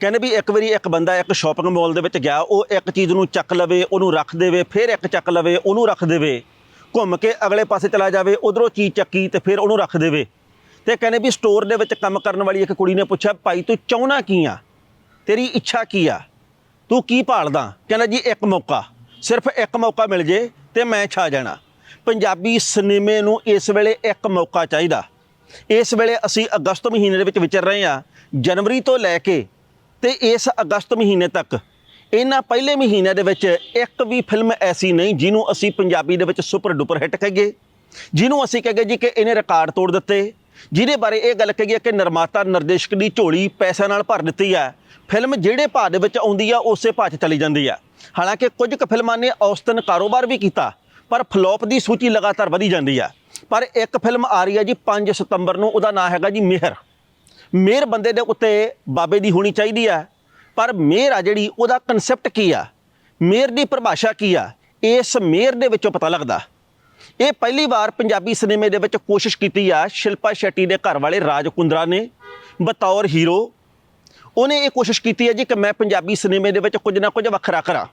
ਕਹਿੰਦੇ ਵੀ ਇੱਕ ਵਾਰੀ ਇੱਕ ਬੰਦਾ ਇੱਕ ਸ਼ਾਪਿੰਗ ਮਾਲ ਦੇ ਵਿੱਚ ਗਿਆ, ਉਹ ਇੱਕ ਚੀਜ਼ ਨੂੰ ਚੱਕ ਲਵੇ, ਉਹਨੂੰ ਰੱਖ ਦੇਵੇ, ਫਿਰ ਇੱਕ ਚੱਕ ਲਵੇ, ਉਹਨੂੰ ਰੱਖ ਦੇਵੇ, ਘੁੰਮ ਕੇ ਅਗਲੇ ਪਾਸੇ ਚਲਾ ਜਾਵੇ, ਉਧਰੋਂ ਚੀਜ਼ ਚੱਕੀ ਤੇ ਫਿਰ ਉਹਨੂੰ ਰੱਖ ਦੇਵੇ। ਤੇ ਕਹਿੰਦੇ ਵੀ ਸਟੋਰ ਦੇ ਵਿੱਚ ਕੰਮ ਕਰਨ ਵਾਲੀ ਇੱਕ ਕੁੜੀ ਨੇ ਪੁੱਛਿਆ, ਭਾਈ, ਤੂੰ ਚਾਹੁੰਦਾ ਕੀ ਆ? ਤੇਰੀ ਇੱਛਾ ਕੀ ਆ? ਤੂੰ ਕੀ ਭਾਲਦਾ? ਕਹਿੰਦਾ ਜੀ, ਇੱਕ ਮੌਕਾ, ਸਿਰਫ ਇੱਕ ਮੌਕਾ ਮਿਲ ਜੇ ਤੇ ਮੈਂ ਛਾ ਜਾਣਾ। ਪੰਜਾਬੀ ਸਿਨੇਮੇ ਨੂੰ ਇਸ ਵੇਲੇ ਇੱਕ ਮੌਕਾ ਚਾਹੀਦਾ। ਇਸ ਵੇਲੇ ਅਸੀਂ ਅਗਸਤ ਮਹੀਨੇ ਦੇ ਵਿੱਚ ਵਿਚਰ ਰਹੇ ਹਾਂ, ਜਨਵਰੀ ਤੋਂ ਲੈ ਕੇ ਤੇ ਇਸ ਅਗਸਤ ਮਹੀਨੇ ਤੱਕ, ਇਹਨਾਂ ਪਹਿਲੇ ਮਹੀਨਿਆਂ ਦੇ ਵਿੱਚ ਇੱਕ ਵੀ ਫਿਲਮ ਐਸੀ ਨਹੀਂ ਜਿਹਨੂੰ ਅਸੀਂ ਪੰਜਾਬੀ ਦੇ ਵਿੱਚ ਸੁਪਰ ਡੁਪਰ ਹਿੱਟ ਕਹੀਏ। ਜਿਹਨੂੰ ਅਸੀਂ ਕਹੀਏ ਜੀ ਕਿ ਇਹਨੇ ਰਿਕਾਰਡ ਤੋੜ ਦਿੱਤੇ। ਜਿਹਦੇ ਬਾਰੇ ਇਹ ਗੱਲ ਕਹੀਏ ਕਿ ਨਿਰਮਾਤਾ ਨਿਰਦੇਸ਼ਕ ਦੀ ਝੋਲੀ ਪੈਸਿਆਂ ਨਾਲ ਭਰ ਦਿੱਤੀ ਹੈ ਫਿਲਮ ਜਿਹੜੇ ਭਾਅ ਦੇ ਵਿੱਚ ਆਉਂਦੀ ਆ, ਉਸੇ ਭਾਅ 'ਚ ਚਲੀ ਜਾਂਦੀ ਆ। ਹਾਲਾਂਕਿ ਕੁਝ ਕੁ ਫਿਲਮਾਂ ਨੇ ਔਸਤਨ ਕਾਰੋਬਾਰ ਵੀ ਕੀਤਾ, ਪਰ ਫਲੋਪ ਦੀ ਸੂਚੀ ਲਗਾਤਾਰ ਵਧੀ ਜਾਂਦੀ ਆ। ਪਰ ਇੱਕ ਫਿਲਮ ਆ ਰਹੀ ਹੈ ਜੀ 5 ਸਤੰਬਰ ਨੂੰ, ਉਹਦਾ ਨਾਮ ਹੈਗਾ ਜੀ ਮਿਹਰ। ਮਿਹਰ ਬੰਦੇ ਦੇ ਉੱਤੇ ਬਾਬੇ ਦੀ ਹੋਣੀ ਚਾਹੀਦੀ ਆ, ਪਰ ਮਿਹਰ ਆ ਜਿਹੜੀ ਉਹਦਾ ਕਨਸੈਪਟ ਕੀ ਆ? ਮਿਹਰ ਦੀ ਪਰਿਭਾਸ਼ਾ ਕੀ ਆ? ਇਸ ਮਿਹਰ ਦੇ ਵਿੱਚੋਂ ਪਤਾ ਲੱਗਦਾ। ਇਹ ਪਹਿਲੀ ਵਾਰ ਪੰਜਾਬੀ ਸਿਨੇਮੇ ਦੇ ਵਿੱਚ ਕੋਸ਼ਿਸ਼ ਕੀਤੀ ਆ ਸ਼ਿਲਪਾ ਸ਼ੈਟੀ ਦੇ ਘਰ ਵਾਲੇ ਰਾਜ ਕੁੰਦਰਾ ਨੇ, ਬਤੌਰ ਹੀਰੋ। ਉਹਨੇ ਇਹ ਕੋਸ਼ਿਸ਼ ਕੀਤੀ ਹੈ ਜੀ ਕਿ ਮੈਂ ਪੰਜਾਬੀ ਸਿਨੇਮੇ ਦੇ ਵਿੱਚ ਕੁਝ ਨਾ ਕੁਝ ਵੱਖਰਾ ਕਰਾਂ।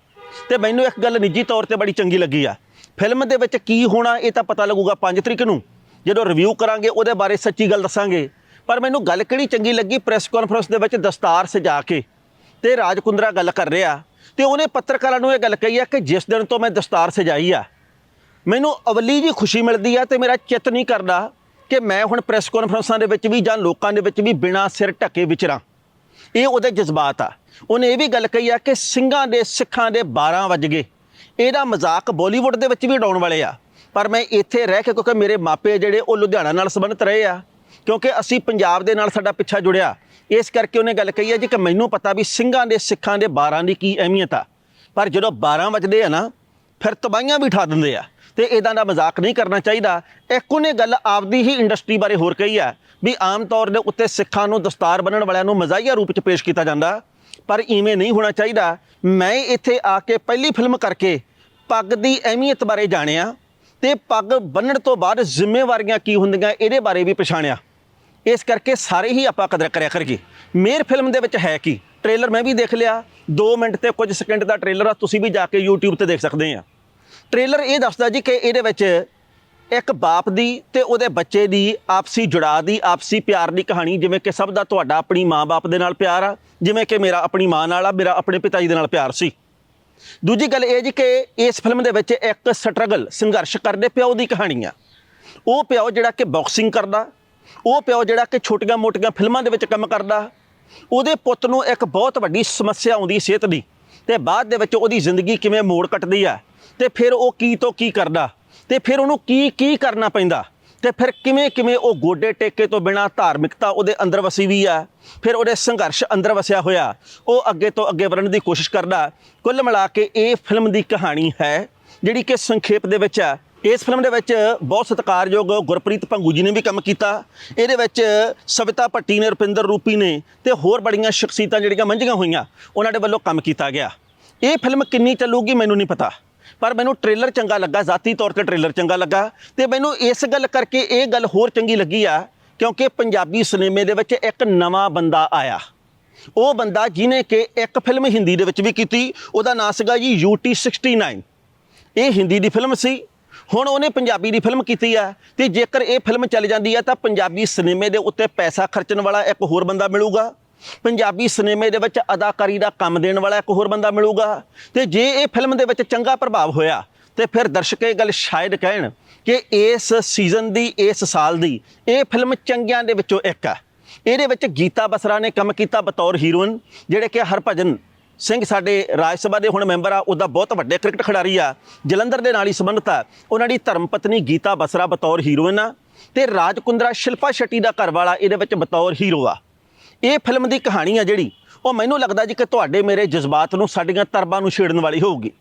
ਤੇ ਮੈਨੂੰ ਇੱਕ ਗੱਲ ਨਿੱਜੀ ਤੌਰ ਤੇ ਬੜੀ ਚੰਗੀ ਲੱਗੀ ਆ। ਫਿਲਮ ਦੇ ਵਿੱਚ ਕੀ ਹੋਣਾ ਇਹ ਤਾਂ ਪਤਾ ਲੱਗੂਗਾ 5 ਤਰੀਕ ਨੂੰ। ਜਦੋਂ ਰਿਵਿਊ ਕਰਾਂਗੇ, ਉਹਦੇ ਬਾਰੇ ਸੱਚੀ ਗੱਲ ਦੱਸਾਂਗੇ। ਪਰ ਮੈਨੂੰ ਗੱਲ ਕਿਹੜੀ ਚੰਗੀ ਲੱਗੀ ਪ੍ਰੈਸ ਕਾਨਫਰੰਸ ਦੇ ਵਿੱਚ ਦਸਤਾਰ ਸਜਾ ਕੇ ਤੇ ਰਾਜਕੁੰਦਰਾ ਗੱਲ ਕਰ ਰਿਹਾ ਤੇ ਉਹਨੇ ਪੱਤਰਕਾਰਾਂ ਨੂੰ ਇਹ ਗੱਲ ਕਹੀ ਆ ਕਿ ਜਿਸ ਦਿਨ ਤੋਂ ਮੈਂ ਦਸਤਾਰ ਸਜਾਈ ਆ, ਮੈਨੂੰ ਅਵਲੀ ਜੀ ਖੁਸ਼ੀ ਮਿਲਦੀ ਆ ਤੇ ਮੇਰਾ ਚਿੱਤ ਨਹੀਂ ਕਰਦਾ ਕਿ ਮੈਂ ਹੁਣ ਪ੍ਰੈਸ ਕਾਨਫਰੰਸਾਂ ਦੇ ਵਿੱਚ ਵੀ ਜਾਂ ਲੋਕਾਂ ਦੇ ਵਿੱਚ ਵੀ ਬਿਨਾਂ ਸਿਰ ਢੱਕੇ ਵਿਚਰਾਂ। ਇਹ ਉਹਦੇ ਜਜ਼ਬਾਤ ਆ। ਉਹਨੇ ਇਹ ਵੀ ਗੱਲ ਕਹੀ ਆ ਕਿ ਸਿੰਘਾਂ ਦੇ ਸਿੱਖਾਂ ਦੇ 12 ਵੱਜ ਗਏ। ਇਹਦਾ ਮਜ਼ਾਕ ਬਾਲੀਵੁੱਡ ਦੇ ਵਿੱਚ ਵੀ ਉਡਾਉਣ ਵਾਲੇ ਆ। ਪਰ ਮੈਂ ਇੱਥੇ ਰਹਿ ਕੇ ਕਿਉਂਕਿ ਮੇਰੇ ਮਾਪੇ ਜਿਹੜੇ ਉਹ ਲੁਧਿਆਣਾ ਨਾਲ ਸੰਬੰਧਿਤ ਰਹੇ ਆ। ਕਿਉਂਕਿ ਅਸੀਂ ਪੰਜਾਬ ਦੇ ਨਾਲ ਸਾਡਾ ਪਿੱਛਾ ਜੁੜਿਆ। ਇਸ ਕਰਕੇ ਉਹਨੇ ਗੱਲ ਕਹੀ ਹੈ ਜੀ ਕਿ ਮੈਨੂੰ ਪਤਾ ਵੀ ਸਿੰਘਾਂ ਦੇ, ਸਿੱਖਾਂ ਦੇ 12 ਦੀ ਕੀ ਅਹਿਮੀਅਤ ਆ। ਪਰ ਜਦੋਂ 12 ਵੱਜਦੇ ਆ ਨਾ, ਫਿਰ ਤਬਾਈਆਂ ਵੀ ਠਾ ਦਿੰਦੇ ਆ। ਤੇ ਇਦਾਂ ਦਾ ਮਜ਼ਾਕ ਨਹੀਂ ਕਰਨਾ ਚਾਹੀਦਾ। ਇੱਕ ਉਹਨੇ ਗੱਲ ਆਪਦੀ ਹੀ ਇੰਡਸਟਰੀ ਬਾਰੇ ਹੋਰ ਕਹੀ ਆ ਵੀ ਆਮ ਤੌਰ ਦੇ ਉੱਤੇ ਸਿੱਖਾਂ ਨੂੰ ਦਸਤਾਰ ਬੰਨਣ ਵਾਲਿਆਂ ਨੂੰ ਮਜ਼ਾਹੀਆ ਰੂਪ 'ਚ ਪੇਸ਼ ਕੀਤਾ ਜਾਂਦਾ। ਪਰ ਇਵੇਂ ਨਹੀਂ ਹੋਣਾ ਚਾਹੀਦਾ। ਮੈਂ ਇੱਥੇ ਆ ਕੇ ਪਹਿਲੀ ਫਿਲਮ ਕਰਕੇ ਪੱਗ ਦੀ ਅਹਿਮੀਅਤ ਬਾਰੇ ਜਾਣਿਆ ਤੇ ਪੱਗ ਬੰਨਣ ਤੋਂ ਬਾਅਦ ਜ਼ਿੰਮੇਵਾਰੀਆਂ ਕੀ ਹੁੰਦੀਆਂ, ਇਹਦੇ ਬਾਰੇ ਵੀ ਪਛਾਣਿਆ। ਇਸ ਕਰਕੇ ਸਾਰੇ ਹੀ ਆਪਾਂ ਕਦਰ ਕਰਿਆ ਕਰੀਏ ਮੇਰ ਫਿਲਮ ਦੇ ਵਿੱਚ ਹੈ ਕੀ? ਟ੍ਰੇਲਰ ਮੈਂ ਵੀ ਦੇਖ ਲਿਆ। 2 ਮਿੰਟ ਤੇ ਕੁਝ ਸਕਿੰਟ ਦਾ ਟ੍ਰੇਲਰ ਆ, ਤੁਸੀਂ ਵੀ ਜਾ ਕੇ YouTube ਤੇ ਦੇਖ ਸਕਦੇ ਆ। ਟ੍ਰੇਲਰ ਇਹ ਦੱਸਦਾ ਜੀ ਕਿ ਇਹਦੇ ਵਿੱਚ ਇੱਕ ਬਾਪ ਦੀ ਤੇ ਉਹਦੇ ਬੱਚੇ ਦੀ ਆਪਸੀ ਜੁੜਾਅ ਦੀ, ਆਪਸੀ ਪਿਆਰ ਦੀ ਕਹਾਣੀ, ਜਿਵੇਂ ਕਿ ਸਭ ਦਾ ਤੁਹਾਡਾ ਆਪਣੀ ਮਾਂ-ਬਾਪ ਦੇ ਨਾਲ ਪਿਆਰ ਆ, ਜਿਵੇਂ ਕਿ ਮੇਰਾ ਆਪਣੀ ਮਾਂ ਨਾਲ ਆ, ਮੇਰਾ ਆਪਣੇ ਪਿਤਾ ਜੀ ਦੇ ਨਾਲ ਪਿਆਰ ਸੀ। ਦੂਜੀ ਗੱਲ ਇਹ ਜੀ ਕਿ ਇਸ ਫਿਲਮ ਦੇ ਵਿੱਚ ਇੱਕ ਸਟਰਗਲ ਸੰਘਰਸ਼ ਕਰਦੇ ਪਿਓ ਦੀ ਕਹਾਣੀ ਆ। ਉਹ ਪਿਓ ਜਿਹੜਾ ਕਿ ਬਾਕਸਿੰਗ ਕਰਦਾ ਉਹ ਪਿਓ ਜਿਹੜਾ ਕਿ ਛੋਟੀਆਂ-ਮੋਟੀਆਂ ਫਿਲਮਾਂ ਦੇ ਵਿੱਚ ਕੰਮ ਕਰਦਾ, ਉਹਦੇ ਪੁੱਤ ਨੂੰ ਇੱਕ ਬਹੁਤ ਵੱਡੀ ਸਮੱਸਿਆ ਆਉਂਦੀ ਸਿਹਤ ਦੀ ਤੇ ਬਾਅਦ ਦੇ ਵਿੱਚ ਉਹਦੀ ਜ਼ਿੰਦਗੀ ਕਿਵੇਂ ਮੋੜ ਕੱਟਦੀ ਆ ਤੇ ਫਿਰ ਉਹ ਕੀ ਤੋਂ ਕੀ ਕਰਦਾ ਤੇ ਫਿਰ ਉਹਨੂੰ ਕੀ ਕੀ ਕਰਨਾ ਪੈਂਦਾ ਤੇ ਫਿਰ ਕਿਵੇਂ ਕਿਵੇਂ ਉਹ ਗੋਡੇ ਟੇਕੇ ਤੋਂ ਬਿਨਾ ਧਾਰਮਿਕਤਾ ਉਹਦੇ ਅੰਦਰ ਵਸੀ ਵੀ ਆ, ਫਿਰ ਉਹਦੇ ਸੰਘਰਸ਼ ਅੰਦਰ ਵਸਿਆ ਹੋਇਆ, ਉਹ ਅੱਗੇ ਤੋਂ ਅੱਗੇ ਵਧਣ ਦੀ ਕੋਸ਼ਿਸ਼ ਕਰਦਾ। ਕੁੱਲ ਮਿਲਾ ਕੇ ਇਹ ਫਿਲਮ ਦੀ ਕਹਾਣੀ ਹੈ ਜਿਹੜੀ ਕਿ ਸੰਖੇਪ ਦੇ ਵਿੱਚ ਆ ਇਸ ਫਿਲਮ ਦੇ ਵਿੱਚ ਬਹੁਤ ਸਤਿਕਾਰਯੋਗ ਗੁਰਪ੍ਰੀਤ ਭੰਗੂ ਜੀ ਨੇ ਵੀ ਕੰਮ ਕੀਤਾ। ਇਹਦੇ ਵਿੱਚ ਸਵਿਤਾ ਭੱਟੀ ਨੇ, ਰੁਪਿੰਦਰ ਰੂਪੀ ਨੇ ਤੇ ਹੋਰ ਬੜੀਆਂ ਸ਼ਖਸੀਅਤਾਂ ਜਿਹੜੀਆਂ ਮੰਝੀਆਂ ਹੋਈਆਂ, ਉਹਨਾਂ ਦੇ ਵੱਲੋਂ ਕੰਮ ਕੀਤਾ ਗਿਆ। ਇਹ ਫਿਲਮ ਕਿੰਨੀ ਚੱਲੂਗੀ ਮੈਨੂੰ ਨਹੀਂ ਪਤਾ, ਪਰ ਮੈਨੂੰ ਟ੍ਰੇਲਰ ਚੰਗਾ ਲੱਗਾ, ਜ਼ਾਤੀ ਤੌਰ ਤੇ ਟ੍ਰੇਲਰ ਚੰਗਾ ਲੱਗਾ ਤੇ ਮੈਨੂੰ ਇਸ ਗੱਲ ਕਰਕੇ ਇਹ ਗੱਲ ਹੋਰ ਚੰਗੀ ਲੱਗੀ ਆ, ਕਿਉਂਕਿ ਪੰਜਾਬੀ ਸਿਨੇਮੇ ਦੇ ਵਿੱਚ ਇੱਕ ਨਵਾਂ ਬੰਦਾ ਆਇਆ। ਉਹ ਬੰਦਾ ਜਿਹਨੇ ਕਿ ਇੱਕ ਫਿਲਮ ਹਿੰਦੀ ਦੇ ਵਿੱਚ ਵੀ ਕੀਤੀ, ਉਹਦਾ ਨਾਂ ਸੀਗਾ ਜੀ UT 69 ਇਹ ਹਿੰਦੀ ਦੀ ਫਿਲਮ ਸੀ ਹੁਣ ਉਹਨੇ ਪੰਜਾਬੀ ਦੀ ਫਿਲਮ ਕੀਤੀ ਆ ਤੇ ਜੇਕਰ ਇਹ ਫਿਲਮ ਚੱਲ ਜਾਂਦੀ ਆ ਤਾਂ ਪੰਜਾਬੀ ਸਿਨੇਮੇ ਦੇ ਉੱਤੇ ਪੈਸਾ ਖਰਚਣ ਵਾਲਾ ਇੱਕ ਹੋਰ ਬੰਦਾ ਮਿਲੂਗਾ। ਪੰਜਾਬੀ ਸਿਨੇਮੇ ਦੇ ਵਿੱਚ ਅਦਾਕਾਰੀ ਦਾ ਕੰਮ ਦੇਣ ਵਾਲਾ ਇੱਕ ਹੋਰ ਬੰਦਾ ਮਿਲੂਗਾ। ਤੇ ਜੇ ਇਹ ਫਿਲਮ ਦੇ ਵਿੱਚ ਚੰਗਾ ਪ੍ਰਭਾਵ ਹੋਇਆ, ਤੇ ਫਿਰ ਦਰਸ਼ਕ ਇਹ ਗੱਲ ਸ਼ਾਇਦ ਕਹਿਣ ਕਿ ਇਸ ਸੀਜ਼ਨ ਦੀ, ਇਸ ਸਾਲ ਦੀ ਇਹ ਫਿਲਮ ਚੰਗਿਆਂ ਦੇ ਵਿੱਚੋਂ ਇੱਕ ਆ। ਇਹਦੇ ਵਿੱਚ ਗੀਤਾ ਬਸਰਾ ਨੇ ਕੰਮ ਕੀਤਾ ਬਤੌਰ ਹੀਰੋਇਨ, ਜਿਹੜੇ ਕਿ ਹਰਭਜਨ ਸਿੰਘ ਸਾਡੇ ਰਾਜ ਸਭਾ ਦੇ ਹੁਣ ਮੈਂਬਰ ਆ, ਉਹਦਾ ਬਹੁਤ ਵੱਡੇ ਕ੍ਰਿਕਟ ਖਿਡਾਰੀ ਆ। ਜਲੰਧਰ ਦੇ ਨਾਲ ਹੀ ਸੰਬੰਧਿਤ ਆ। ਉਹਨਾਂ ਦੀ ਧਰਮ ਪਤਨੀ ਗੀਤਾ ਬਸਰਾ ਬਤੌਰ ਹੀਰੋਇਨ ਆ ਤੇ ਰਾਜਕੁੰਦਰਾ ਸ਼ਿਲਪਾ ਸ਼ੱਟੀ ਦਾ ਘਰ ਵਾਲਾ ਇਹਦੇ ਵਿੱਚ ਬਤੌਰ ਹੀਰੋ ਆ। ਇਹ ਫਿਲਮ ਦੀ ਕਹਾਣੀ ਆ ਜਿਹੜੀ, ਉਹ ਮੈਨੂੰ ਲੱਗਦਾ ਜੀ ਕਿ ਤੁਹਾਡੇ ਮੇਰੇ ਜਜ਼ਬਾਤ ਨੂੰ ਸਾਡੀਆਂ ਤਰਬਾਂ ਨੂੰ ਛੇੜਨ ਵਾਲੀ ਹੋਊਗੀ।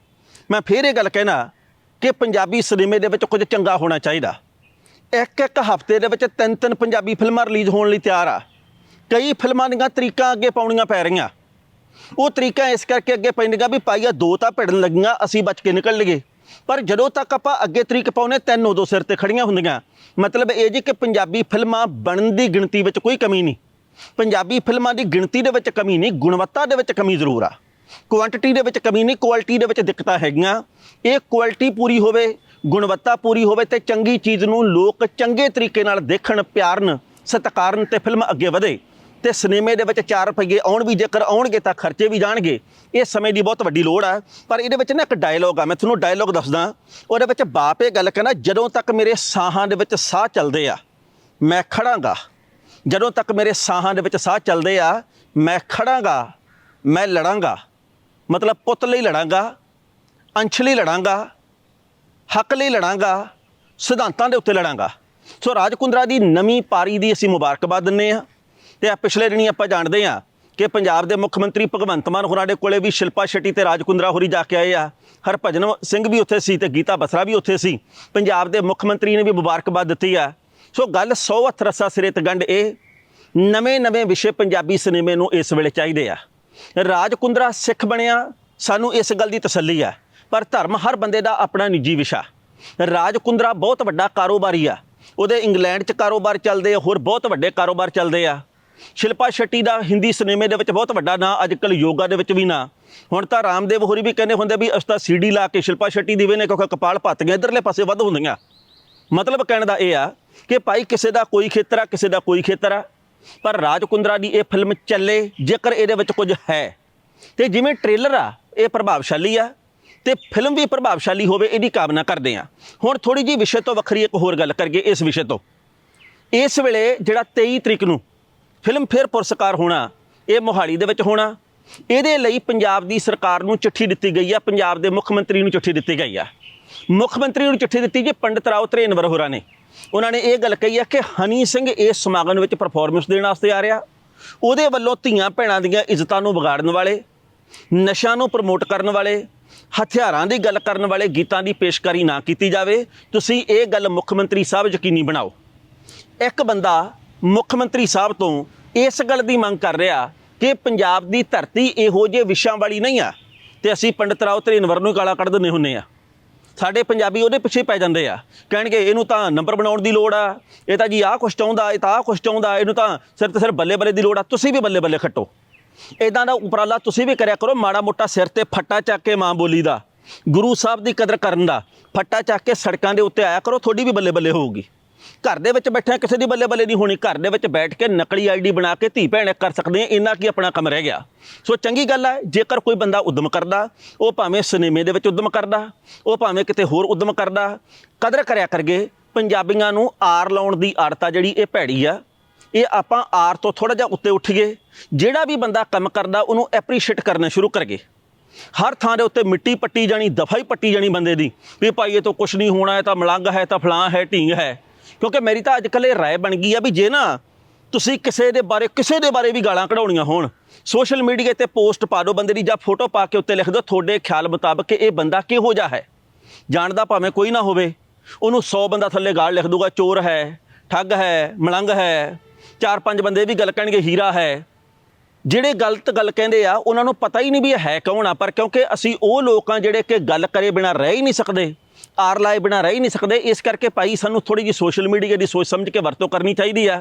ਮੈਂ ਫੇਰ ਇਹ ਗੱਲ ਕਹਿਣਾ ਕਿ ਪੰਜਾਬੀ ਸਿਨੇਮੇ ਦੇ ਵਿੱਚ ਕੁਝ ਚੰਗਾ ਹੋਣਾ ਚਾਹੀਦਾ। ਇੱਕ ਇੱਕ ਹਫ਼ਤੇ ਦੇ ਵਿੱਚ ਤਿੰਨ ਤਿੰਨ ਪੰਜਾਬੀ ਫਿਲਮਾਂ ਰਿਲੀਜ਼ ਹੋਣ ਲਈ ਤਿਆਰ ਆ। ਕਈ ਫਿਲਮਾਂ ਦੀਆਂ ਤਰੀਕਾਂ ਅੱਗੇ ਪਾਉਣੀਆਂ ਪੈ ਰਹੀਆਂ। ਉਹ ਤਰੀਕਾ ਇਸ ਕਰਕੇ ਅੱਗੇ ਪੈਂਦੀਆਂ ਵੀ ਪਾਈਆ ਦੋ ਤਾਂ ਭਿੜਨ ਲੱਗੀਆਂ, ਅਸੀਂ ਬਚ ਕੇ ਨਿਕਲ ਲਈਏ। ਪਰ ਜਦੋਂ ਤੱਕ ਆਪਾਂ ਅੱਗੇ ਤਰੀਕ ਪਾਉਨੇ ਤਿੰਨ ਉਦੋਂ ਸਿਰ ਤੇ ਖੜੀਆਂ ਹੁੰਦੀਆਂ। ਮਤਲਬ ਇਹ ਜੀ ਕਿ ਪੰਜਾਬੀ ਫਿਲਮਾਂ ਬਣਨ ਦੀ ਗਿਣਤੀ ਵਿੱਚ ਕੋਈ ਕਮੀ ਨਹੀਂ। ਪੰਜਾਬੀ ਫਿਲਮਾਂ ਦੀ ਗਿਣਤੀ ਦੇ ਵਿੱਚ ਕਮੀ ਨਹੀਂ, ਗੁਣਵੱਤਾ ਦੇ ਵਿੱਚ ਕਮੀ ਜ਼ਰੂਰ ਆ। ਕੁਆਂਟੀਟੀ ਦੇ ਵਿੱਚ ਕਮੀ ਨਹੀਂ ਕੁਆਲਿਟੀ ਦੇ ਵਿੱਚ ਦਿੱਕਤਾਂ ਹੈਗੀਆਂ। ਇਹ ਕੁਆਲਿਟੀ ਪੂਰੀ ਹੋਵੇ, ਗੁਣਵੱਤਾ ਪੂਰੀ ਹੋਵੇ ਤੇ ਚੰਗੀ ਚੀਜ਼ ਨੂੰ ਲੋਕ ਚੰਗੇ ਤਰੀਕੇ ਨਾਲ ਦੇਖਣ, ਪਿਆਰਨ, ਸਤਿਕਾਰਨ ਤੇ ਫਿਲਮ ਅੱਗੇ ਵਧੇ। ਤੇ ਸਿਨੇਮੇ ਦੇ ਵਿੱਚ 4 ਰੁਪਏ ਆਉਣ ਵੀ ਜੇਕਰ ਆਉਣਗੇ ਤਾਂ ਖਰਚੇ ਵੀ ਜਾਣਗੇ। ਇਹ ਸਮੇਂ ਦੀ ਬਹੁਤ ਵੱਡੀ ਲੋੜ ਆ। ਪਰ ਇਹਦੇ ਵਿੱਚ ਨਾ ਇੱਕ ਡਾਇਲੋਗ ਆ। ਮੈਂ ਤੁਹਾਨੂੰ ਡਾਇਲੋਗ ਦੱਸਦਾ। ਉਹਦੇ ਵਿੱਚ ਬਾਪ ਇਹ ਗੱਲ ਕਹਿੰਦਾ, ਜਦੋਂ ਤੱਕ ਮੇਰੇ ਸਾਹਾਂ ਦੇ ਵਿੱਚ ਸਾਹ ਚੱਲਦੇ ਆ, ਮੈਂ ਖੜਾਂਗਾ। ਜਦੋਂ ਤੱਕ ਮੇਰੇ ਸਾਹਾਂ ਦੇ ਵਿੱਚ ਸਾਹ ਚੱਲਦੇ ਆ, ਮੈਂ ਖੜਾਂਗਾ, ਮੈਂ ਲੜਾਂਗਾ। ਮਤਲਬ ਪੁੱਤ ਲਈ ਲੜਾਂਗਾ, ਅੰਸ਼ ਲਈ ਲੜਾਂਗਾ, ਹੱਕ ਲਈ ਲੜਾਂਗਾ, ਸਿਧਾਂਤਾਂ ਦੇ ਉੱਤੇ ਲੜਾਂਗਾ। ਸੋ ਰਾਜ ਕੁੰਦਰਾ ਦੀ ਨਵੀਂ ਪਾਰੀ ਦੀ ਅਸੀਂ ਮੁਬਾਰਕਬਾਦ ਦਿੰਨੇ ਆ ਤੇ ਆ ਪਿਛਲੇ ਦਿਨੀ ਆਪਾਂ ਜਾਣਦੇ ਆ ਕਿ ਪੰਜਾਬ ਦੇ ਮੁੱਖ ਮੰਤਰੀ ਭਗਵੰਤ ਮਾਨ ਹੋਰਾਂ ਦੇ ਕੋਲੇ ਵੀ ਸ਼ਿਲਪਾ ਸ਼ੈਟੀ ਤੇ ਰਾਜਕੁੰਦਰਾ ਹੋਰੀ ਜਾ ਕੇ ਆਏ ਆ। ਹਰਭਜਨ ਸਿੰਘ ਵੀ ਉੱਥੇ ਸੀ ਤੇ ਗੀਤਾ ਬਸਰਾ ਵੀ ਉੱਥੇ ਸੀ। ਪੰਜਾਬ ਦੇ ਮੁੱਖ ਮੰਤਰੀ ਨੇ ਵੀ ਮੁਬਾਰਕਬਾਦ ਦਿੱਤੀ ਆ। ਸੋ ਗੱਲ 100 ਹੱਥ ਰੱਸਾ ਸਿਰੇ ਤੇ ਇਹ ਨਵੇਂ-ਨਵੇਂ ਵਿਸ਼ੇ ਪੰਜਾਬੀ ਸਿਨੇਮੇ ਨੂੰ ਇਸ ਵੇਲੇ ਚਾਹੀਦੇ ਆ। ਰਾਜਕੁੰਦਰਾ ਸਿੱਖ ਬਣਿਆ, ਸਾਨੂੰ ਇਸ ਗੱਲ ਦੀ ਤਸੱਲੀ ਆ। ਪਰ ਧਰਮ ਹਰ ਬੰਦੇ ਦਾ ਆਪਣਾ ਨਿੱਜੀ ਵਿਸ਼ਾ। ਰਾਜਕੁੰਦਰਾ ਬਹੁਤ ਵੱਡਾ ਕਾਰੋਬਾਰੀ ਆ। ਉਹਦੇ ਇੰਗਲੈਂਡ 'ਚ ਕਾਰੋਬਾਰ ਚੱਲਦੇ ਆ, ਹੋਰ ਬਹੁਤ ਵੱਡੇ ਕਾਰੋਬਾਰ ਚੱਲਦੇ ਆ। ਸ਼ਿਲਪਾ ਸ਼ੈਟੀ ਦਾ ਹਿੰਦੀ ਸਿਨੇਮੇ ਦੇ ਵਿੱਚ ਬਹੁਤ ਵੱਡਾ ਨਾਂ, ਅੱਜ ਕੱਲ੍ਹ ਯੋਗਾ ਦੇ ਵਿੱਚ ਵੀ ਨਾਂ। ਹੁਣ ਤਾਂ ਰਾਮਦੇਵ ਹੋਰੀ ਵੀ ਕਹਿੰਦੇ ਹੁੰਦੇ ਵੀ ਅਸੀਂ ਤਾਂ ਸੀਡੀ ਲਾ ਕੇ ਸ਼ਿਲਪਾ ਸ਼ੈਟੀ ਦੀ ਵੇਨੇ ਕਿਉਂਕਿ ਕਪਾਲ ਭੱਤ ਗਿਆ ਇਧਰਲੇ ਪਾਸੇ ਵੱਧ ਹੁੰਦੀਆਂ। ਮਤਲਬ ਕਹਿਣ ਦਾ ਇਹ ਆ ਕਿ ਭਾਈ ਕਿਸੇ ਦਾ ਕੋਈ ਖੇਤਰ ਆ, ਕਿਸੇ ਦਾ ਕੋਈ ਖੇਤਰ ਆ, ਪਰ ਰਾਜ ਕੁੰਦਰਾ ਦੀ ਇਹ ਫਿਲਮ ਚੱਲੇ, ਜੇਕਰ ਇਹਦੇ ਵਿੱਚ ਕੁਝ ਹੈ। ਤੇ ਜਿਵੇਂ ਟ੍ਰੇਲਰ ਆ, ਇਹ ਪ੍ਰਭਾਵਸ਼ਾਲੀ ਆ, ਤੇ ਫਿਲਮ ਵੀ ਪ੍ਰਭਾਵਸ਼ਾਲੀ ਹੋਵੇ, ਇਹਦੀ ਕਾਮਨਾ ਕਰਦੇ ਆ। ਹੁਣ ਥੋੜੀ ਜੀ ਵਿਸ਼ੇ ਤੋਂ ਵੱਖਰੀ ਇੱਕ ਹੋਰ ਗੱਲ ਕਰੀਏ, ਇਸ ਵਿਸ਼ੇ ਤੋਂ। ਇਸ ਵੇਲੇ ਜਿਹੜਾ 23 ਤਰੀਕ ਨੂੰ ਫਿਲਮ ਫੇਅਰ ਪੁਰਸਕਾਰ ਹੋਣਾ, ਇਹ ਮੋਹਾਲੀ ਦੇ ਵਿੱਚ ਹੋਣਾ। ਇਹਦੇ ਲਈ ਪੰਜਾਬ ਦੀ ਸਰਕਾਰ ਨੂੰ ਚਿੱਠੀ ਦਿੱਤੀ ਗਈ ਆ, ਪੰਜਾਬ ਦੇ ਮੁੱਖ ਮੰਤਰੀ ਨੂੰ ਚਿੱਠੀ ਦਿੱਤੀ ਗਈ ਆ। ਮੁੱਖ ਮੰਤਰੀ ਨੂੰ ਚਿੱਠੀ ਦਿੱਤੀ ਜੀ, ਪੰਡਿਤ ਰਾਓ ਧਰੇਨਵਰ ਹੋਰਾਂ ਨੇ। ਉਹਨਾਂ ਨੇ ਇਹ ਗੱਲ ਕਹੀ ਆ ਕਿ ਹਨੀ ਸਿੰਘ ਇਸ ਸਮਾਗਮ ਵਿੱਚ ਪਰਫਾਰਮੈਂਸ ਦੇਣ ਵਾਸਤੇ ਆ ਰਿਹਾ। ਉਹਦੇ ਵੱਲੋਂ ਧੀਆਂ ਭੈਣਾਂ ਦੀਆਂ ਇੱਜ਼ਤਾਂ ਨੂੰ ਵਿਗਾੜਨ ਵਾਲੇ, ਨਸ਼ਿਆਂ ਨੂੰ ਪ੍ਰਮੋਟ ਕਰਨ ਵਾਲੇ, ਹਥਿਆਰਾਂ ਦੀ ਗੱਲ ਕਰਨ ਵਾਲੇ ਗੀਤਾਂ ਦੀ ਪੇਸ਼ਕਾਰੀ ਨਾ ਕੀਤੀ ਜਾਵੇ, ਤੁਸੀਂ ਇਹ ਗੱਲ ਮੁੱਖ ਮੰਤਰੀ ਸਾਹਿਬ ਯਕੀਨੀ ਬਣਾਓ। ਇੱਕ ਬੰਦਾ ਮੁੱਖ ਮੰਤਰੀ ਸਾਹਿਬ ਤੋਂ ਇਸ ਗੱਲ ਦੀ ਮੰਗ ਕਰ ਰਿਹਾ ਕਿ ਪੰਜਾਬ ਦੀ ਧਰਤੀ ਇਹੋ ਜਿਹੇ ਵਿਸ਼ਿਆਂ ਵਾਲੀ ਨਹੀਂ ਆ ਤੇ ਅਸੀਂ ਪੰਡਿਤ ਰਾਓ ਤ੍ਰਿਨਵਰ ਨੂੰ ਹੀ ਗਾਲਾਂ ਕੱਢ ਦਿੰਦੇ ਹੁੰਨੇ ਆ। ਸਾਡੇ ਪੰਜਾਬੀ ਉਹਦੇ ਪਿੱਛੇ ਪੈ ਜਾਂਦੇ ਆ। ਕਹਿਣਗੇ ਇਹਨੂੰ ਤਾਂ ਨੰਬਰ ਬਣਾਉਣ ਦੀ ਲੋੜ ਆ। ਇਹ ਤਾਂ ਜੀ ਆਹ ਕੁਛ ਚਾਹੁੰਦਾ, ਇਹ ਤਾਂ ਆਹ ਕੁਛ ਚਾਹੁੰਦਾ, ਇਹਨੂੰ ਤਾਂ ਸਿਰਫ ਤੇ ਸਿਰਫ ਬੱਲੇ ਬੱਲੇ ਦੀ ਲੋੜ ਆ। ਤੁਸੀਂ ਵੀ ਬੱਲੇ ਬੱਲੇ ਖੱਟੋ। ਇਦਾਂ ਦਾ ਉਪਰਾਲਾ ਤੁਸੀਂ ਵੀ ਕਰਿਆ ਕਰੋ, ਮਾੜਾ ਮੋਟਾ ਸਿਰ ਤੇ ਫੱਟਾ ਚੱਕ ਕੇ ਮਾਂ ਬੋਲੀ ਦਾ, ਗੁਰੂ ਸਾਹਿਬ ਦੀ ਕਦਰ ਕਰਨ ਦਾ, ਫੱਟਾ ਚੱਕ ਕੇ ਸੜਕਾਂ ਦੇ ਉੱਤੇ ਆਇਆ ਕਰੋ, ਤੁਹਾਡੀ ਵੀ ਬੱਲੇ ਬੱਲੇ ਹੋਊਗੀ। ਘਰ ਦੇ ਵਿੱਚ ਬੈਠਿਆ ਕਿਸੇ ਦੀ ਬੱਲੇ ਬੱਲੇ ਨਹੀਂ ਹੋਣੀ। ਘਰ ਦੇ ਵਿੱਚ ਬੈਠ ਕੇ ਨਕਲੀ ਆਈਡੀ ਬਣਾ ਕੇ ਧੀ ਭੈਣ ਕਰ ਸਕਦੇ ਆ, ਇੰਨਾ ਕੀ ਆਪਣਾ ਕੰਮ ਰਹਿ ਗਿਆ। ਸੋ ਚੰਗੀ ਗੱਲ ਹੈ ਜੇਕਰ ਕੋਈ ਬੰਦਾ ਉਦਮ ਕਰਦਾ, ਉਹ ਭਾਵੇਂ ਸਿਨੇਮੇ ਦੇ ਵਿੱਚ ਉਦਮ ਕਰਦਾ, ਉਹ ਭਾਵੇਂ ਕਿਤੇ ਹੋਰ ਉਦਮ ਕਰਦਾ, ਕਦਰ ਕਰਿਆ ਕਰਗੇ, ਪੰਜਾਬੀਆਂ ਨੂੰ ਆਰ ਲਾਉਣ ਦੀ ਆੜਤਾ ਜਿਹੜੀ ਇਹ ਭੈੜੀ ਆ, ਇਹ ਆਪਾਂ ਆਰ ਤੋਂ ਥੋੜਾ ਜਿਹਾ ਉੱਤੇ ਉੱਠ ਗਏ ਜਿਹੜਾ ਵੀ ਬੰਦਾ ਕੰਮ ਕਰਦਾ, ਉਹਨੂੰ ਐਪਰੀਸ਼ੀਏਟ ਕਰਨਾ ਸ਼ੁਰੂ ਕਰਗੇ। ਹਰ ਥਾਂ ਦੇ ਉੱਤੇ ਮਿੱਟੀ ਪੱਟੀ ਜਾਣੀ ਦਫਾਈ ਪੱਟੀ ਜਾਣੀ ਬੰਦੇ ਦੀ, ਵੀ ਭਾਈ ਇਹ ਤੋਂ ਕੁਝ ਨਹੀਂ ਹੋਣਾ, ਇਹ ਤਾਂ ਮਲੰਗ ਹੈ ਤਾਂ ਫਲਾਂ ਹੈ, ਢੀਂਗ ਹੈ। ਕਿਉਂਕਿ ਮੇਰੀ ਤਾਂ ਅੱਜ ਕੱਲ੍ਹ ਇਹ ਰਾਏ ਬਣ ਗਈ ਆ ਵੀ ਜੇ ਨਾ ਤੁਸੀਂ ਕਿਸੇ ਦੇ ਬਾਰੇ, ਕਿਸੇ ਦੇ ਬਾਰੇ ਵੀ ਗਾਲਾਂ ਕਢਾਉਣੀਆਂ ਹੋਣ ਸੋਸ਼ਲ ਮੀਡੀਆ ਤੇ ਪੋਸਟ ਪਾ ਦਿਓ ਬੰਦੇ ਦੀ ਜਾਂ ਫੋਟੋ ਪਾ ਕੇ ਉੱਤੇ ਲਿਖ ਦਿਓ, ਤੁਹਾਡੇ ਖਿਆਲ ਮੁਤਾਬਕ ਕਿ ਇਹ ਬੰਦਾ ਕਿਹੋ ਜਿਹਾ ਹੈ? ਜਾਣਦਾ ਭਾਵੇਂ ਕੋਈ ਨਾ ਹੋਵੇ, ਉਹਨੂੰ 100 ਬੰਦਾ ਥੱਲੇ ਗਾਲ ਲਿਖ ਦੂਗਾ, ਚੋਰ ਹੈ, ਠੱਗ ਹੈ, ਮਲੰਗ ਹੈ, ਚਾਰ ਪੰਜ ਬੰਦੇ ਵੀ ਗੱਲ ਕਹਿਣਗੇ, ਹੀਰਾ ਹੈ। ਜਿਹੜੇ ਗਲਤ ਗੱਲ ਕਹਿੰਦੇ ਆ, ਉਹਨਾਂ ਨੂੰ ਪਤਾ ਹੀ ਨਹੀਂ ਵੀ ਇਹ ਹੈ ਕੌਣ ਆ, ਪਰ ਕਿਉਂਕਿ ਅਸੀਂ ਉਹ ਲੋਕਾਂ ਜਿਹੜੇ ਕਿ ਗੱਲ ਕਰੇ ਬਿਨਾ ਰਹਿ ਹੀ ਨਹੀਂ ਸਕਦੇ। ਆਰ ਲਾਏ ਬਿਨਾ ਰਹਿ ਹੀ ਨਹੀਂ ਸਕਦੇ, ਇਸ ਕਰਕੇ ਭਾਈ ਸਾਨੂੰ ਥੋੜੀ ਜਿਹੀ ਸੋਸ਼ਲ ਮੀਡੀਆ ਦੀ ਸੋਚ ਸਮਝ ਕੇ ਵਰਤੋਂ ਕਰਨੀ ਚਾਹੀਦੀ ਆ।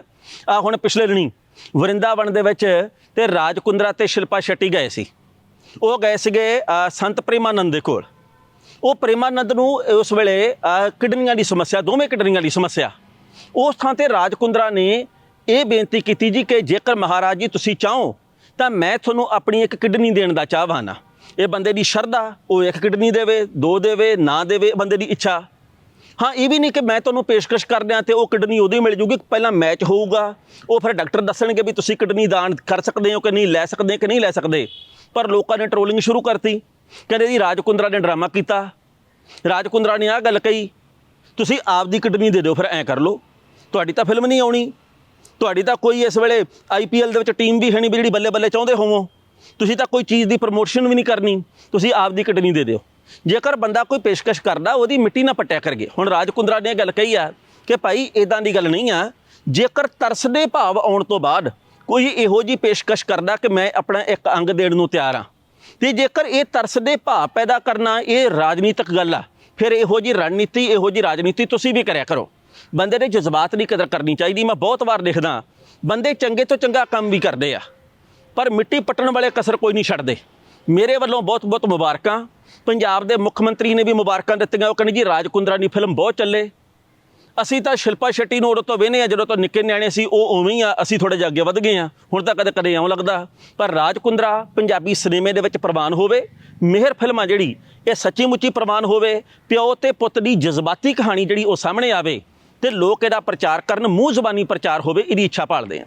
ਆ ਹੁਣ ਪਿਛਲੇ ਦਿਨੀ ਵਰਿੰਦਾਵਨ ਦੇ ਵਿੱਚ ਤੇ ਰਾਜ ਕੁੰਦਰਾ ਤੇ ਸ਼ਿਲਪਾ ਸ਼ੱਟੀ ਗਏ ਸੀ। ਉਹ ਗਏ ਸੀਗੇ ਸੰਤ ਪ੍ਰੇਮਾਨੰਦ ਦੇ ਕੋਲ। ਉਹ ਪ੍ਰੇਮਾਨੰਦ ਨੂੰ ਉਸ ਵੇਲੇ ਕਿਡਨੀਆਂ ਦੀ ਸਮੱਸਿਆ, ਦੋਵੇਂ ਕਿਡਨੀਆਂ ਦੀ ਸਮੱਸਿਆ। ਉਸ ਥਾਂ ਤੇ ਰਾਜ ਕੁੰਦਰਾ ਨੇ ਇਹ ਬੇਨਤੀ ਕੀਤੀ ਜੀ ਕਿ ਜੇਕਰ ਮਹਾਰਾਜ ਜੀ ਤੁਸੀਂ ਚਾਹੋ, ਤਾਂ ਮੈਂ ਤੁਹਾਨੂੰ ਆਪਣੀ ਇੱਕ ਕਿਡਨੀ ਦੇਣ ਦਾ ਚਾਹਵਾਨਾ ਇਹ ਬੰਦੇ ਦੀ ਸ਼ਰਧਾ, ਉਹ ਇੱਕ ਕਿਡਨੀ ਦੇਵੇ, ਦੋ ਦੇਵੇ, ਨਾ ਦੇਵੇ ਬੰਦੇ ਦੀ ਇੱਛਾ। ਹਾਂ, ਇਹ ਵੀ ਨਹੀਂ ਕਿ ਮੈਂ ਤੁਹਾਨੂੰ ਪੇਸ਼ਕਸ਼ ਕਰ ਦਿਆਂ ਤੇ ਉਹ ਕਿਡਨੀ ਉਦੋਂ ਹੀ ਮਿਲ ਜੂਗੀ, ਪਹਿਲਾਂ ਮੈਚ ਹੋਊਗਾ। ਉਹ ਫਿਰ ਡਾਕਟਰ ਦੱਸਣਗੇ ਵੀ ਤੁਸੀਂ ਕਿਡਨੀ ਦਾਨ ਕਰ ਸਕਦੇ ਹੋ ਕਿ ਨਹੀਂ, ਲੈ ਸਕਦੇ ਕਿ ਨਹੀਂ ਲੈ ਸਕਦੇ। ਪਰ ਲੋਕਾਂ ਨੇ ਟ੍ਰੋਲਿੰਗ ਸ਼ੁਰੂ ਕਰਤੀ। ਕਹਿੰਦੇ ਜੀ, ਰਾਜਕੁੰਦਰਾ ਨੇ ਡਰਾਮਾ ਕੀਤਾ। ਰਾਜਕੁੰਦਰਾ ਨੇ ਆਹ ਗੱਲ ਕਹੀ, ਤੁਸੀਂ ਆਪ ਦੀ ਕਿਡਨੀ ਦੇ ਦਿਓ, ਫਿਰ ਐਂ ਕਰ ਲਓ। ਤੁਹਾਡੀ ਤਾਂ ਫਿਲਮ ਨਹੀਂ ਆਉਣੀ। ਤੁਹਾਡੀ ਤਾਂ ਕੋਈ ਇਸ ਵੇਲੇ ਆਈਪੀਐਲ ਦੇ ਵਿੱਚ ਟੀਮ ਵੀ ਹੈ ਨਹੀਂ ਵੀ ਜਿਹੜੀ ਬੱਲੇ ਬੱਲੇ ਚਾਹੁੰਦੇ ਹੋਵੋ। ਤੁਸੀਂ ਤਾਂ ਕੋਈ ਚੀਜ਼ ਦੀ ਪ੍ਰਮੋਸ਼ਨ ਵੀ ਨਹੀਂ ਕਰਨੀ। ਤੁਸੀਂ ਆਪ ਦੀ ਕਿਡਨੀ ਦੇ ਦਿਓ। ਜੇਕਰ ਬੰਦਾ ਕੋਈ ਪੇਸ਼ਕਸ਼ ਕਰਦਾ, ਉਹਦੀ ਮਿੱਟੀ ਨਾ ਪੱਟਿਆ ਕਰਗੇ। ਹੁਣ ਰਾਜ ਕੁੰਦਰਾ ਨੇ ਇਹ ਗੱਲ ਕਹੀ ਆ ਕਿ ਭਾਈ ਇਦਾਂ ਦੀ ਗੱਲ ਨਹੀਂ ਆ। ਜੇਕਰ ਤਰਸਦੇ ਭਾਵ ਆਉਣ ਤੋਂ ਬਾਅਦ ਕੋਈ ਇਹੋ ਜੀ ਪੇਸ਼ਕਸ਼ ਕਰਦਾ ਕਿ ਮੈਂ ਆਪਣਾ ਇੱਕ ਅੰਗ ਦੇਣ ਨੂੰ ਤਿਆਰ ਆ ਤੇ ਜੇਕਰ ਇਹ ਤਰਸਦੇ ਭਾਵ ਪੈਦਾ ਕਰਨਾ ਇਹ ਰਾਜਨੀਤਿਕ ਗੱਲ ਆ, ਫਿਰ ਇਹੋ ਜੀ ਰਣਨੀਤੀ, ਇਹੋ ਜੀ ਰਾਜਨੀਤੀ ਤੁਸੀਂ ਵੀ ਕਰਿਆ ਕਰੋ। ਬੰਦੇ ਦੇ ਜਜ਼ਬਾਤ ਦੀ ਕਦਰ ਕਰਨੀ ਚਾਹੀਦੀ। ਮੈਂ ਬਹੁਤ ਵਾਰ ਦੇਖਦਾ, ਬੰਦੇ ਚੰਗੇ ਤੋਂ ਚੰਗਾ ਕੰਮ ਵੀ ਕਰਦੇ ਆ। ਪਰ ਮਿੱਟੀ ਪੱਟਣ ਵਾਲੇ ਕਸਰ ਕੋਈ ਨਹੀਂ ਛੱਡਦੇ। ਮੇਰੇ ਵੱਲੋਂ ਬਹੁਤ ਬਹੁਤ ਮੁਬਾਰਕਾਂ। ਪੰਜਾਬ ਦੇ ਮੁੱਖ ਮੰਤਰੀ ਨੇ ਵੀ ਮੁਬਾਰਕਾਂ ਦਿੱਤੀਆਂ। ਉਹ ਕਹਿੰਦੇ ਜੀ, ਰਾਜ ਕੁੰਦਰਾ ਦੀ ਫਿਲਮ ਬਹੁਤ ਚੱਲੇ। ਅਸੀਂ ਤਾਂ ਸ਼ਿਲਪਾ ਸ਼ੈਟੀ ਨੂੰ ਉਦੋਂ ਤੋਂ ਵੇਨੇ ਆ, ਜਦੋਂ ਤੋਂ ਨਿੱਕੇ ਨਿਆਣੇ ਸੀ, ਉਹ ਉਵੇਂ ਹੀ ਆ। ਅਸੀਂ ਥੋੜੇ ਜਿਹਾ ਅੱਗੇ ਵਧ ਗਏ ਆ। ਹੁਣ ਤਾਂ ਕਦੇ ਕਦੇ ਇਉਂ ਲੱਗਦਾ। ਪਰ ਰਾਜ ਕੁੰਦਰਾ ਪੰਜਾਬੀ ਸਿਨੇਮੇ ਦੇ ਵਿੱਚ ਪ੍ਰਵਾਨ ਹੋਵੇ, ਮਿਹਰ ਫਿਲਮ ਆ ਜਿਹੜੀ, ਇਹ ਸੱਚੀ ਮੁੱਚੀ ਪ੍ਰਵਾਨ ਹੋਵੇ, ਪਿਓ ਤੇ ਪੁੱਤ ਦੀ ਜਜ਼ਬਾਤੀ ਕਹਾਣੀ ਜਿਹੜੀ ਉਹ ਸਾਹਮਣੇ ਆਵੇ ਤੇ ਲੋਕ ਇਹਦਾ ਪ੍ਰਚਾਰ ਕਰਨ, ਮੂੰਹ ਜ਼ਬਾਨੀ ਪ੍ਰਚਾਰ ਹੋਵੇ, ਇਹਦੀ ਇੱਛਾ ਪਾਲਦੇ ਆ।